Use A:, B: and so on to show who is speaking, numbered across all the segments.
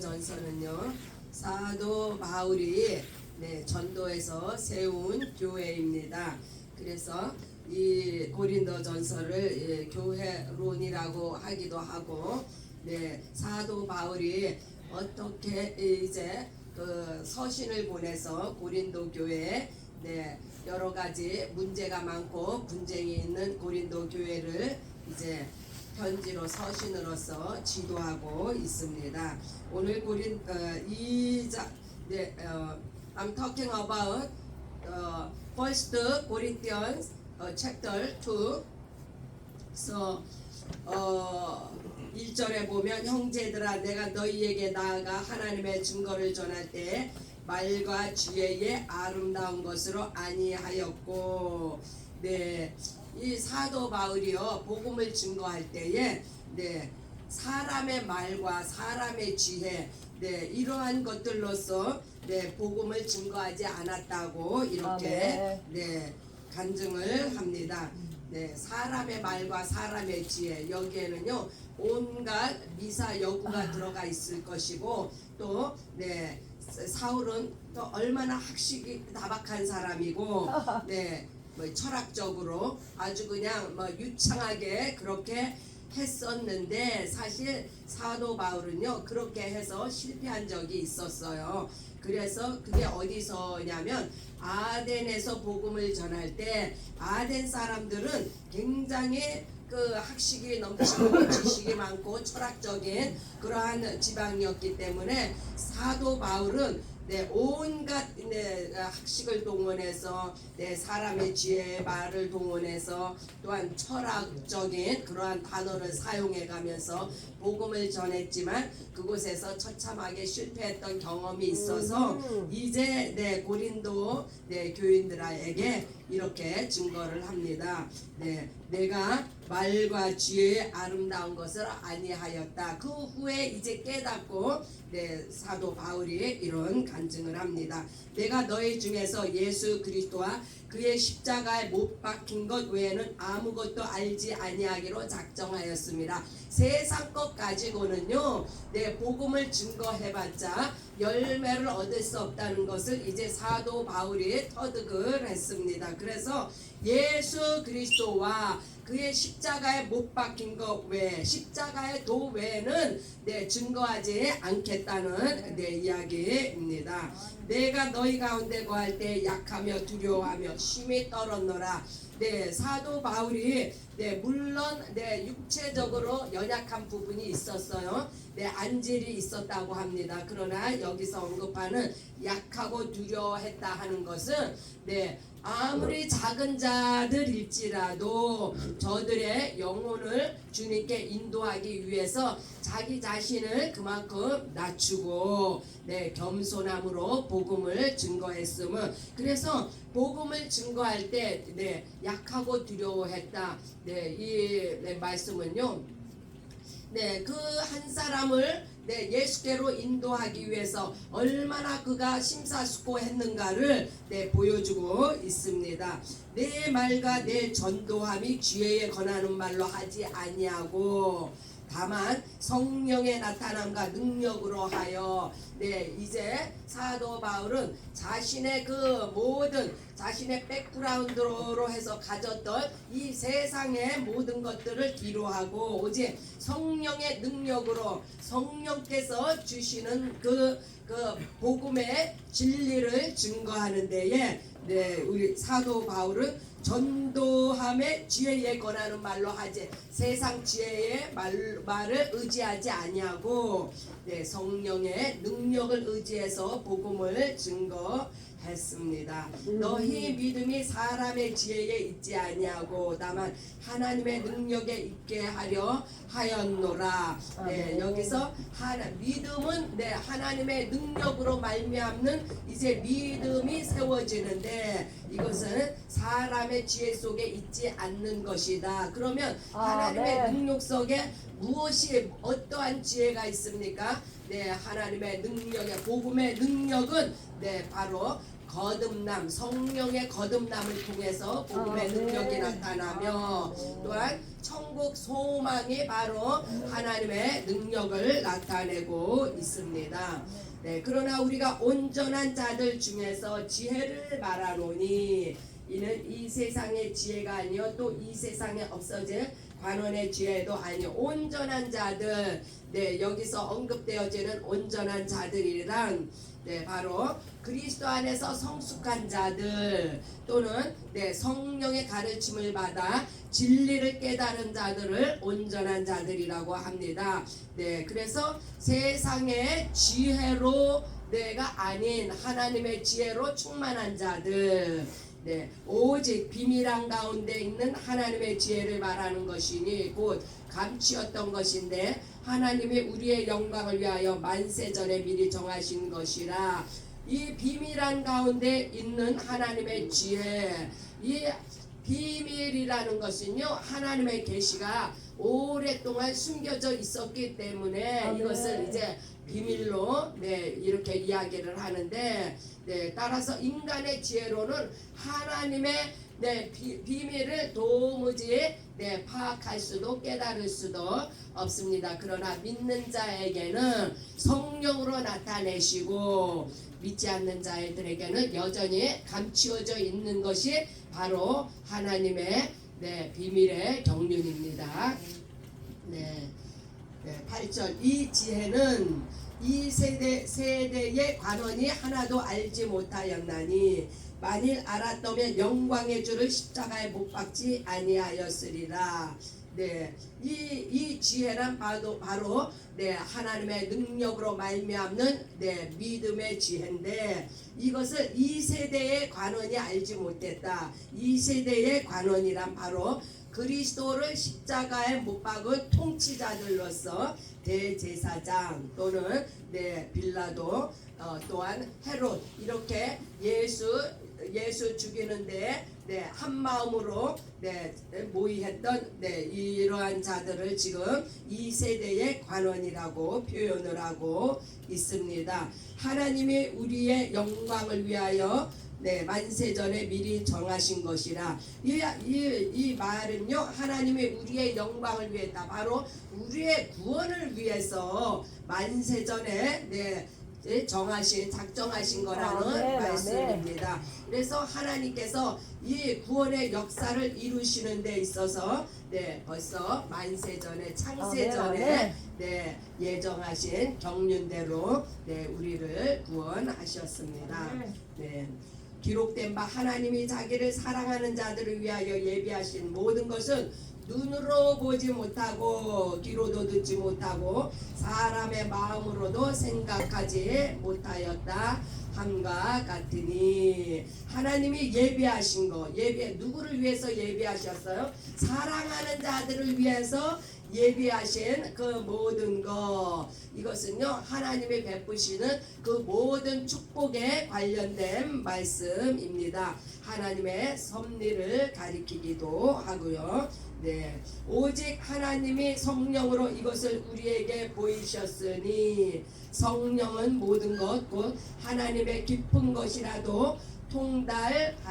A: 전서는요 사도 바울이 네, 전도에서 세운 교회입니다. 그래서 이 고린도 전서를 예, 교회론이라고 하기도 하고 네, 사도 바울이 어떻게 이제 그 서신을 보내서 고린도 교회에 네, 여러 가지 문제가 많고 분쟁이 있는 고린도 교회를 이제 편지로 서신으로서 지도하고 있습니다. 오늘 고린 어, 이자 네, 어, I'm talking about uh, First Corinthians uh, chapter 2. So 어, 1절에 보면 형제들아 내가 너희에게 나아가 하나님의 증거를 전할 때 말과 지혜의 아름다운 것으로 아니하였고 네. 이 사도 바울이요 복음을 증거할 때에 네 사람의 말과 사람의 지혜 네 이러한 것들로서 네 복음을 증거하지 않았다고 이렇게
B: 아멘.
A: 네 간증을 합니다. 네 사람의 말과 사람의 지혜 여기에는요 온갖 미사 여구가 들어가 있을 것이고 또 네 사울은 또 얼마나 학식이 다박한 사람이고 네. 뭐 철학적으로 아주 그냥 뭐 유창하게 그렇게 했었는데 사실 사도 바울은요 그렇게 해서 실패한 적이 있었어요. 그래서 그게 어디서냐면 아덴에서 복음을 전할 때 아덴 사람들은 굉장히 그 학식이 넘치고 지식이 많고 철학적인 그러한 지방이었기 때문에 사도 바울은 네, 온갖 네, 학식을 동원해서 네, 사람의 지혜 말을 동원해서 또한 철학적인 그러한 단어를 사용해 가면서 복음을 전했지만 그곳에서 처참하게 실패했던 경험이 있어서
B: 음.
A: 이제 네, 고린도 네, 교인들에게 이렇게 증거를 합니다. 네, 내가 말과 지혜의 아름다운 것을 아니하였다. 그 후에 이제 깨닫고 네, 사도 바울이 이런 간증을 합니다. 내가 너희 중에서 예수 그리스도와 그의 십자가에 못 박힌 것 외에는 아무것도 알지 아니하기로 작정하였습니다. 세상 것 가지고는요, 네 복음을 증거해봤자 열매를 얻을 수 없다는 것을 이제 사도 바울이 터득을 했습니다. 그래서 예수 그리스도와 그의 십자가에 못 박힌 것 외에 십자가의 도 외에는 네 증거하지 않겠다는 네 이야기입니다. 내가 너희 가운데 거할 때 약하며 두려워하며 심히 떨었노라. 네 사도 바울이 네 물론 네 육체적으로 연약한 부분이 있었어요. 네 안질이 있었다고 합니다. 그러나 여기서 언급하는 약하고 두려워했다 하는 것은 네 아무리 작은 자들일지라도 저들의 영혼을 주님께 인도하기 위해서 자기 자신을 그만큼 낮추고 네 겸손함으로 복음을 증거했음은 그래서 복음을 증거할 때네 약하고 두려워했다 네이 네, 말씀은요 네, 그 한 사람을 네, 예수께로 인도하기 위해서 얼마나 그가 심사숙고했는가를 네, 보여주고 있습니다. 내 말과 내 전도함이 지혜에 권하는 말로 하지 아니하고 다만 성령의 나타남과 능력으로 하여 네 이제 사도 바울은 자신의 그 모든 자신의 백그라운드로 해서 가졌던 이 세상의 모든 것들을 뒤로하고 오직 성령의 능력으로 성령께서 주시는 그, 그 복음의 진리를 증거하는 데에 네 우리 사도 바울은 전도함의 지혜에 권하는 말로 하지 세상 지혜의 말, 말을 의지하지 아니하고 네, 성령의 능력을 의지해서 복음을 증거 했습니다. 너희 믿음이 사람의 지혜에 있지 아니하고 다만 하나님의 능력에 있게 하려 하였노라. 네. 여기서 하나, 믿음은 네, 하나님의 능력으로 말미암는 이제 믿음이 세워지는데 이것은 사람의 지혜 속에 있지 않는 것이다. 그러면
B: 아,
A: 하나님의
B: 네.
A: 능력 속에 무엇이 어떠한 지혜가 있습니까? 네, 하나님의 능력의 복음의 능력은 네 바로 거듭남 성령의 거듭남을 통해서 복음의
B: 아, 네.
A: 능력이 나타나며 또한 천국 소망이 바로 하나님의 능력을 나타내고 있습니다. 네, 그러나 우리가 온전한 자들 중에서 지혜를 말하노니 이는 이 세상의 지혜가 아니요 또 이 세상에 없어질 관원의 지혜도 아니요. 온전한 자들. 네 여기서 언급되어지는 온전한 자들이란 네 바로 그리스도 안에서 성숙한 자들 또는 네 성령의 가르침을 받아 진리를 깨달은 자들을 온전한 자들이라고 합니다. 네 그래서 세상의 지혜로 내가 아닌 하나님의 지혜로 충만한 자들 네, 오직 비밀한 가운데 있는 하나님의 지혜를 말하는 것이니 곧 감추었던 것인데 하나님이 우리의 영광을 위하여 만세 전에 미리 정하신 것이라. 이 비밀한 가운데 있는 하나님의 지혜 이 비밀이라는 것은요 하나님의 계시가 오랫동안 숨겨져 있었기 때문에
B: 아, 네.
A: 이것을 이제 비밀로 네 이렇게 이야기를 하는데 네 따라서 인간의 지혜로는 하나님의 네 비, 비밀을 도무지 네 파악할 수도 깨달을 수도 없습니다. 그러나 믿는 자에게는 성령으로 나타내시고 믿지 않는 자들에게는 여전히 감추어져 있는 것이 바로 하나님의 네 비밀의 경륜입니다. 네. 네, 8절 이 지혜는 이 세대 세대의 관원이 하나도 알지 못하였나니 만일 알았다면 영광의 주를 십자가에 못 박지 아니하였으리라. 네, 이, 이 지혜란 바로, 바로 네, 하나님의 능력으로 말미암는 네, 믿음의 지혜인데 이것을 이 세대의 관원이 알지 못했다. 이 세대의 관원이란 바로 그리스도를 십자가에 못 박은 통치자들로서 대제사장 또는 네 빌라도 어, 또한 헤롯 이렇게 예수 예수 죽이는데 네, 한 마음으로 네, 모의했던 네, 이러한 자들을 지금 이 세대의 관원이라고 표현을 하고 있습니다. 하나님이 우리의 영광을 위하여 네, 만세 전에 미리 정하신 것이라 이, 이, 이 말은요 하나님이 우리의 영광을 위했다 바로 우리의 구원을 위해서 만세 전에 네, 네, 정하신 작정하신 거라는
B: 아멘,
A: 말씀입니다. 그래서 하나님께서 이 구원의 역사를 이루시는 데 있어서 네 벌써 만세 전에 창세 전에
B: 아멘.
A: 네 예정하신 경륜대로 네 우리를 구원하셨습니다. 네. 기록된 바 하나님이 자기를 사랑하는 자들을 위하여 예비하신 모든 것은 눈으로 보지 못하고 귀로도 듣지 못하고 사람의 마음으로도 생각하지 못하였다 함과 같으니 하나님이 예비하신 거 예비 누구를 위해서 예비하셨어요? 사랑하는 자들을 위해서 예비하신 그 모든 것 이것은요 하나님이 베푸시는 그 모든 축복에 관련된 말씀입니다. 하나님의 섭리를 가리키기도 하고요. 네, 오직 하나님이 성령으로 이것을 우리에게 보이셨으니 성령은 모든 것 곧 하나님의 깊은 것이라도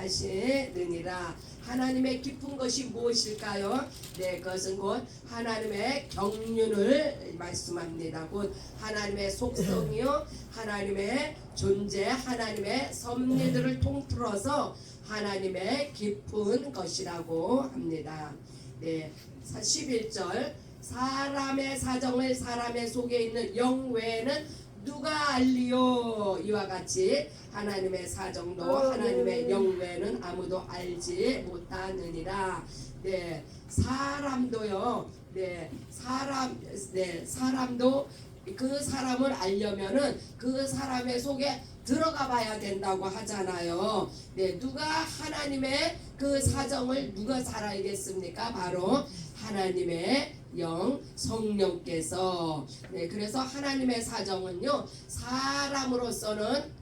A: 통달하시느니라. 하나님의 깊은 것이 무엇일까요? 네, 그것은 곧 하나님의 경륜을 말씀합니다. 곧 하나님의 속성이요, 하나님의 존재, 하나님의 섭리들을 통틀어서 하나님의 깊은 것이라고 합니다. 네, 11절. 사람의 사정을 사람의 속에 있는 영 외에는 누가 알리요? 이와 같이 하나님의 사정도
B: 아,
A: 하나님의
B: 네.
A: 영 외에는 아무도 알지 못하느니라. 네 사람도요. 네 사람 네 사람도 그 사람을 알려면은 그 사람의 속에 들어가 봐야 된다고 하잖아요. 네, 누가 하나님의 그 사정을 누가 잘 알겠습니까? 바로 하나님의 영 성령께서 네, 그래서 하나님의 사정은요 사람으로서는 하-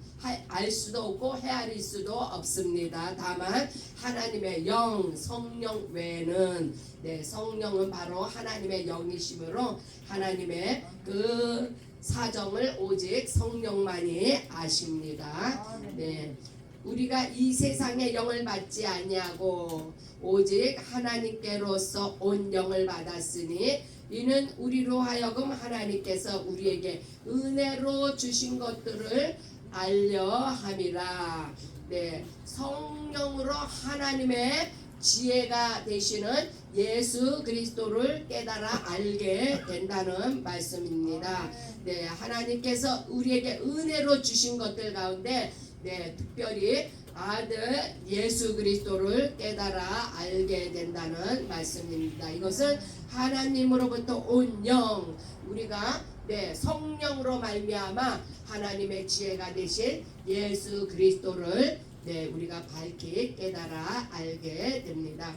A: 알 수도 없고 헤아릴 수도 없습니다. 다만 하나님의 영, 성령 외에는 네, 성령은 바로 하나님의 영이시므로 하나님의 그 사정을 오직 성령만이 아십니다. 네. 우리가 이 세상의 영을 받지 아니하고 오직 하나님께로서 온 영을 받았으니 이는 우리로 하여금 하나님께서 우리에게 은혜로 주신 것들을 알려 함이라. 네, 성령으로 하나님의 지혜가 되시는 예수 그리스도를 깨달아 알게 된다는 말씀입니다. 네, 하나님께서 우리에게 은혜로 주신 것들 가운데 네, 특별히 아들 예수 그리스도를 깨달아 알게 된다는 말씀입니다. 이것은 하나님으로부터 온 영, 우리가 네, 성령으로 말미암아 하나님의 지혜가 되신 예수 그리스도를 네, 우리가 밝히 깨달아 알게 됩니다.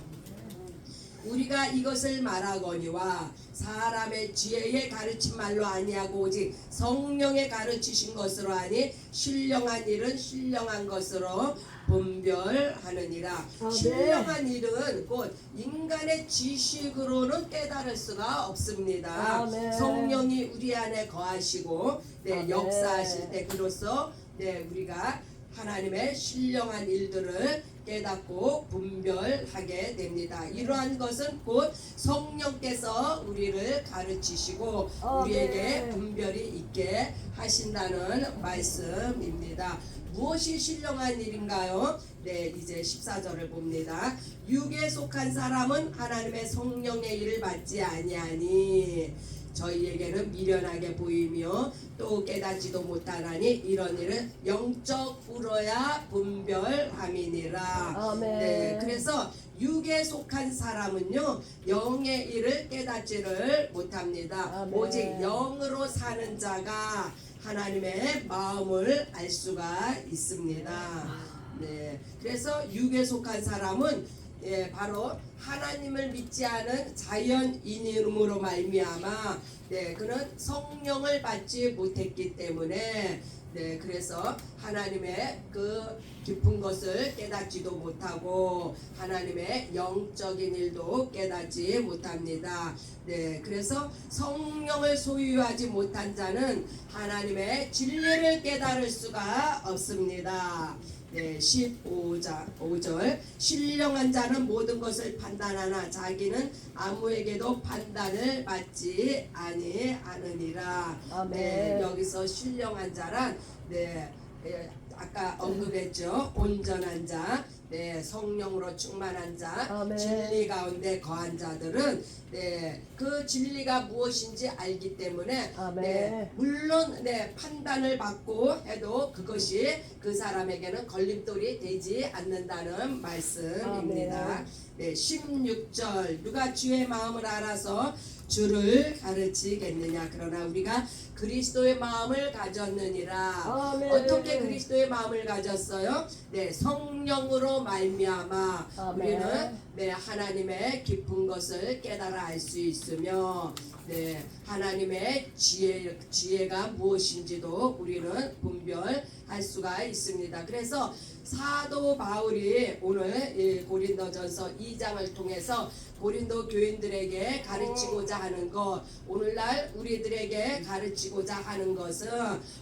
A: 우리가 이것을 말하거니와 사람의 지혜의 가르친 말로 아니하고 오직 성령의 가르치신 것으로 하니 신령한 일은 신령한 것으로 분별하느니라
B: 아멘.
A: 신령한 일은 곧 인간의 지식으로는 깨달을 수가 없습니다
B: 아멘.
A: 성령이 우리 안에 거하시고 네,
B: 아멘.
A: 역사하실 때 그로써 네, 우리가 하나님의 신령한 일들을 깨닫고 분별하게 됩니다. 이러한 것은 곧 성령께서 우리를 가르치시고
B: 아멘.
A: 우리에게 분별이 있게 하신다는 말씀입니다. 무엇이 신령한 일인가요? 네, 이제 14절을 봅니다. 육에 속한 사람은 하나님의 성령의 일을 받지 아니하니 저희에게는 미련하게 보이며 또 깨닫지도 못하나니 이런 일은 영적으로야 분별함이니라.
B: 아멘.
A: 네, 그래서 육에 속한 사람은요 영의 일을 깨닫지를 못합니다.
B: 아멘.
A: 오직 영으로 사는 자가 하나님의 마음을 알 수가 있습니다. 네, 그래서 육에 속한 사람은 예, 바로 하나님을 믿지 않은 자연인으로 말미암아 네, 그는 성령을 받지 못했기 때문에 네, 그래서 하나님의 그 깊은 것을 깨닫지도 못하고 하나님의 영적인 일도 깨닫지 못합니다. 네, 그래서 성령을 소유하지 못한 자는 하나님의 진리를 깨달을 수가 없습니다. 네, 15자, 5절 신령한 자는 모든 것을 판단하나 자기는 아무에게도 판단을 받지 아니하느니라.
B: 아멘.
A: 네, 여기서 신령한 자란 네, 예, 아까 언급했죠. 온전한 자, 네, 성령으로 충만한 자,
B: 아멘.
A: 진리 가운데 거한 자들은 네, 그 진리가 무엇인지 알기 때문에
B: 아멘.
A: 네, 물론 네, 판단을 받고 해도 그것이 그 사람에게는 걸림돌이 되지 않는다는 말씀입니다.
B: 아멘.
A: 네, 16절 누가 주의 마음을 알아서 주를 가르치겠느냐 그러나 우리가 그리스도의 마음을 가졌느니라
B: 아멘.
A: 어떻게 그리스도의 마음을 가졌어요? 네 성령으로 말미암아
B: 아멘.
A: 우리는 네 하나님의 깊은 것을 깨달아 알 수 있으며 네 하나님의 지혜 지혜가 무엇인지도 우리는 분별할 수가 있습니다. 그래서 사도 바울이 오늘 이 고린도전서 2장을 통해서 고린도 교인들에게 가르치고자 하는 것 오늘날 우리들에게 가르치고자 하는 것은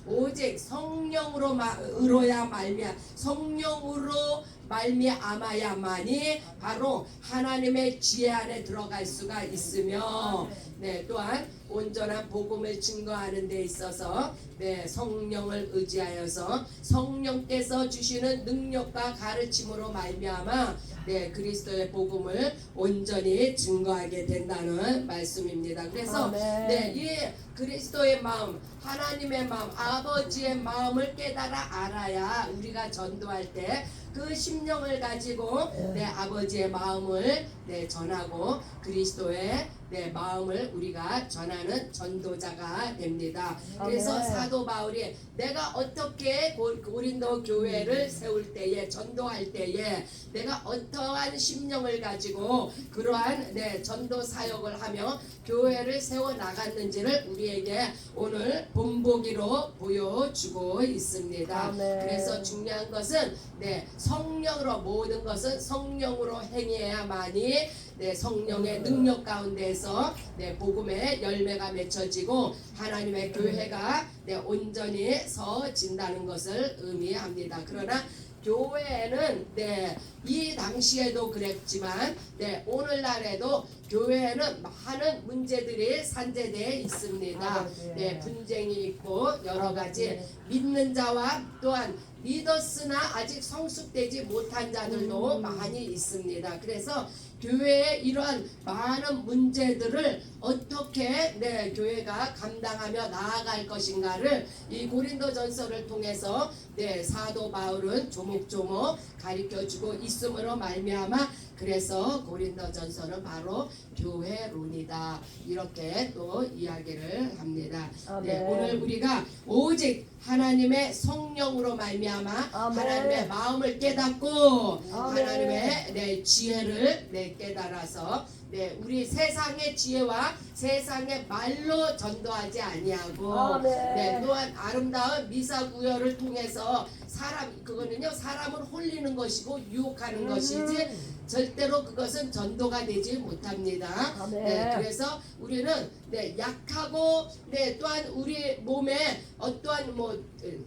A: 오직 성령으로 마, 으로야 말미암 성령으로 말미암아야만이 바로 하나님의 지혜 안에 들어갈 수가 있으며 네 또한 온전한 복음을 증거하는 데 있어서 네 성령을 의지하여서 성령께서 주시는 능력과 가르침으로 말미암아 네 그리스도의 복음을 온전히 증거하게 된다는 말씀입니다. 그래서
B: 아멘.
A: 네이 그리스도의 마음, 하나님의 마음, 아버지의 마음을 깨달아 알아야 우리가 전도할 때 그 심령을 가지고 내 아버지의 마음을 네, 전하고 그리스도의 네, 마음을 우리가 전하는 전도자가 됩니다. 그래서. 사도 바울이 내가 어떻게 고- 고린도 교회를 세울 때에 전도할 때에 내가 어떠한 심령을 가지고 그러한 네, 전도 사역을 하며 교회를 세워 나갔는지를 우리에게 오늘 본보기로 보여주고 있습니다.
B: 아멘.
A: 그래서 중요한 것은 네, 성령으로 모든 것은 성령으로 행해야만이 네, 성령의 능력 가운데서 네, 복음의 열매가 맺혀지고 하나님의 교회가 네, 온전히 서진다는 것을 의미합니다. 그러나 교회는 네, 이 당시에도 그랬지만 네, 오늘날에도 교회는 많은 문제들이 산재되어 있습니다.
B: 아버지.
A: 네, 분쟁이 있고 여러 가지
B: 아버지.
A: 믿는 자와 또한 믿었으나 아직 성숙되지 못한 자들도
B: 음.
A: 많이 있습니다. 그래서 교회의 이러한 많은 문제들을 어떻게 네, 교회가 감당하며 나아갈 것인가를 이 고린도전서를 통해서 네, 사도 바울은 조목조목 가르쳐 주고 있음으로 말미암아 그래서 고린도전서는 바로 교회론이다 이렇게 또 이야기를 합니다. 네,
B: 아멘.
A: 오늘 우리가 오직 하나님의 성령으로 말미암아
B: 아멘.
A: 하나님의 마음을 깨닫고
B: 아멘.
A: 하나님의 네, 지혜를 네, 깨달아서 네, 우리 세상의 지혜와 세상의 말로 전도하지 아니하고
B: 아멘.
A: 네, 또한 아름다운 미사 구여를 통해서 사람 그거는요 사람을 홀리는 것이고 유혹하는
B: 음.
A: 것이지 절대로 그것은 전도가 되지 못합니다.
B: 아멘.
A: 네, 그래서 우리는 네, 약하고 네, 또한 우리 몸에 어떠한 뭐 에,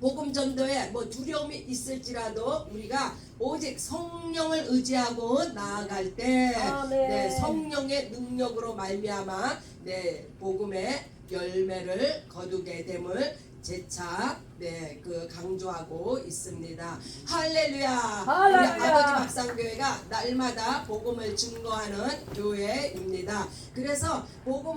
A: 복음 전도에 뭐 두려움이 있을지라도 우리가 오직 성령을 의지하고 나아갈 때. 네, 성령의 능력으로 말미암아 네, 복음의 열매를 거두게 됨을 재차 네, 그 강조하고 있습니다. 할렐루야.
B: 할렐루야.
A: 우리 아버지 박상교회가 날마다 복음을 증거하는 교회입니다. 그래서 복음